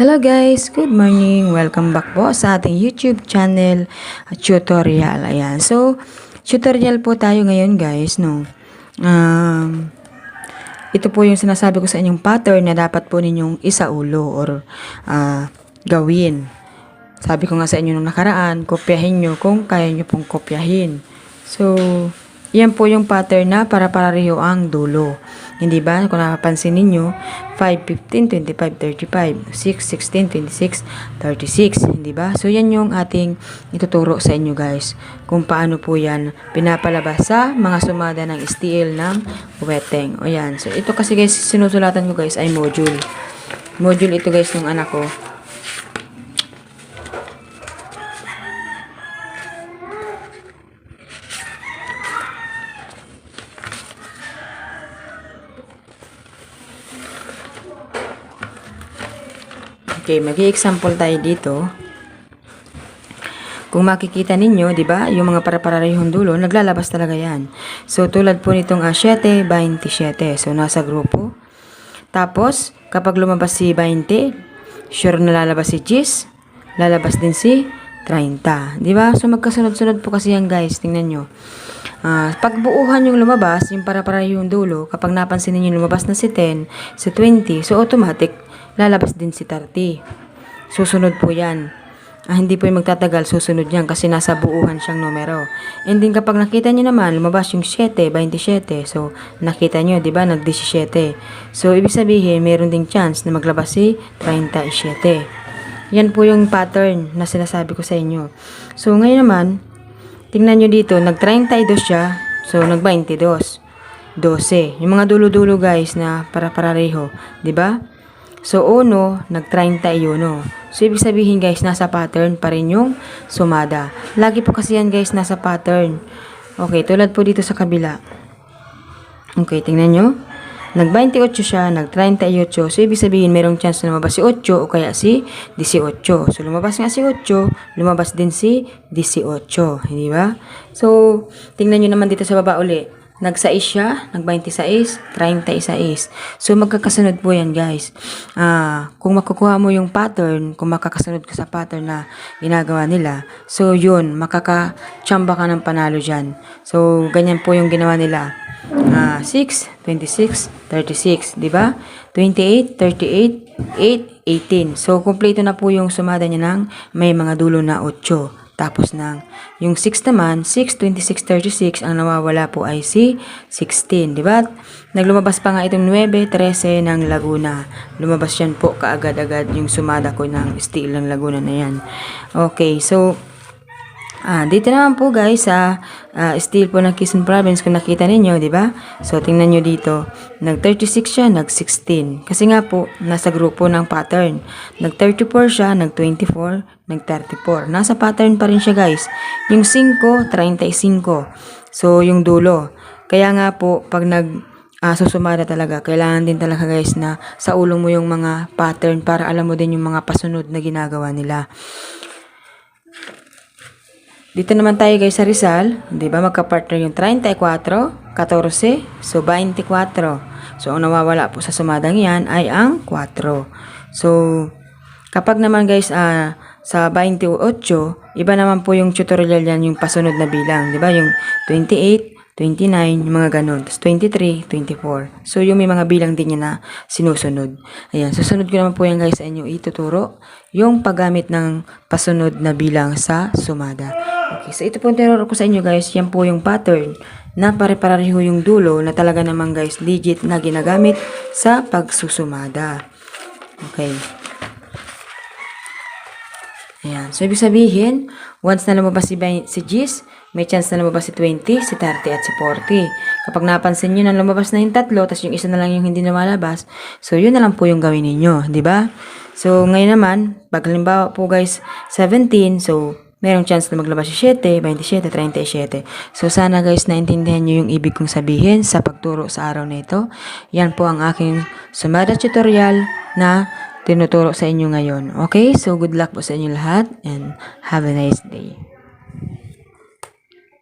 Hello guys, good morning. Welcome back po sa ating YouTube channel uh, tutorial. Ayan. So, tutorial po tayo ngayon guys, no. Um, ito po yung sinasabi ko sa inyong pattern na dapat po ninyong isaulo or ah, gawin. Sabi ko nga sa inyo nung nakaraan, kopyahin nyo kung kaya nyo pong kopyahin. So, yan po yung pattern na para pareho ang dulo. Hindi ba? Kung napapansin ninyo, 5, 15, 25, 35, 6, 16, 26, 36. Hindi ba? So, yan yung ating ituturo sa inyo guys. Kung paano po yan pinapalabas sa mga sumada ng steel ng weteng. O yan. So, ito kasi guys, sinusulatan ko guys ay module. Module ito guys ng anak ko. Okay, mag-example tayo dito. Kung makikita ninyo, 'di ba, yung mga para-parehong dulo, naglalabas talaga 'yan. So tulad po nitong uh, 7, 27. So nasa grupo. Tapos, kapag lumabas si 20, sure na lalabas si 10, lalabas din si 30. 'Di ba? So magkasunod-sunod po kasi yan, guys. Tingnan nyo. Ah, pagbuuhan yung lumabas, yung para-parehong dulo, kapag napansin niyo lumabas na si 10, si 20, so automatic lalabas din si 30. Susunod po yan. Ah, hindi po yung magtatagal, susunod yan kasi nasa buuhan siyang numero. And then kapag nakita nyo naman, lumabas yung 7, 27. So, nakita nyo, di ba, nag-17. So, ibig sabihin, meron ding chance na maglabas si 37. Yan po yung pattern na sinasabi ko sa inyo. So, ngayon naman, tingnan nyo dito, nag-32 siya, so nag-22. 12. Yung mga dulo-dulo guys na para-pareho, 'di ba? So, uno, nag-31. So, ibig sabihin guys, nasa pattern pa rin yung sumada. Lagi po kasi yan guys, nasa pattern. Okay, tulad po dito sa kabila. Okay, tingnan nyo. Nag-28 siya, nag-38. So, ibig sabihin, merong chance na lumabas si 8 o kaya si 18. So, lumabas nga si 8, lumabas din si 18. Hindi ba? So, tingnan nyo naman dito sa baba uli. Nag-6 siya, nag-26, 36. So, magkakasunod po yan, guys. Ah, kung makukuha mo yung pattern, kung makakasunod ka sa pattern na ginagawa nila, so, yun, makaka-chamba ka ng panalo dyan. So, ganyan po yung ginawa nila. Ah, 6, 26, 36, di ba? 28, 38, 8, 18. So, kumpleto na po yung sumada niya ng may mga dulo na 8. Tapos ng yung 6 naman, 6, 26, 36, ang nawawala po ay si 16, di ba? Naglumabas pa nga itong 9, 13 ng Laguna. Lumabas yan po kaagad-agad yung sumada ko ng steel ng Laguna na yan. Okay, so Ah, dito naman po guys sa ah, steel po ng Quezon Province kung nakita ninyo, di ba? So tingnan nyo dito, nag 36 siya, nag 16. Kasi nga po nasa grupo ng pattern. Nag 34 siya, nag 24, nag 34. Nasa pattern pa rin siya guys. Yung 5, 35. So yung dulo. Kaya nga po pag nag ah, susumada talaga, kailangan din talaga guys na sa ulo mo yung mga pattern para alam mo din yung mga pasunod na ginagawa nila. Dito naman tayo guys sa Rizal, 'di ba? Magka-partner yung 34, 14, so 24. So ang nawawala po sa sumadang 'yan ay ang 4. So kapag naman guys ah, sa 28, iba naman po yung tutorial yan yung pasunod na bilang, 'di ba? Yung 28, 29, yung mga ganun. Tapos 23, 24. So, yung may mga bilang din niya na sinusunod. Ayan, susunod ko naman po yan guys sa inyo ituturo yung paggamit ng pasunod na bilang sa sumada. Okay, so ito po yung tinuro ko sa inyo guys. Yan po yung pattern na pare-pareho yung dulo na talaga naman guys legit na ginagamit sa pagsusumada. Okay. Ayan. So, ibig sabihin, once na lumabas si, si Gis, may chance na lumabas si 20, si 30, at si 40. Kapag napansin nyo na lumabas na yung tatlo, tapos yung isa na lang yung hindi lumalabas, so yun na lang po yung gawin ninyo, di ba? So, ngayon naman, pag halimbawa po guys, 17, so, merong chance na maglabas si 7, 27, 37. So, sana guys, naintindihan nyo yung ibig kong sabihin sa pagturo sa araw na ito. Yan po ang aking sumada tutorial na tinuturo sa inyo ngayon. Okay? So, good luck po sa inyo lahat and have a nice day.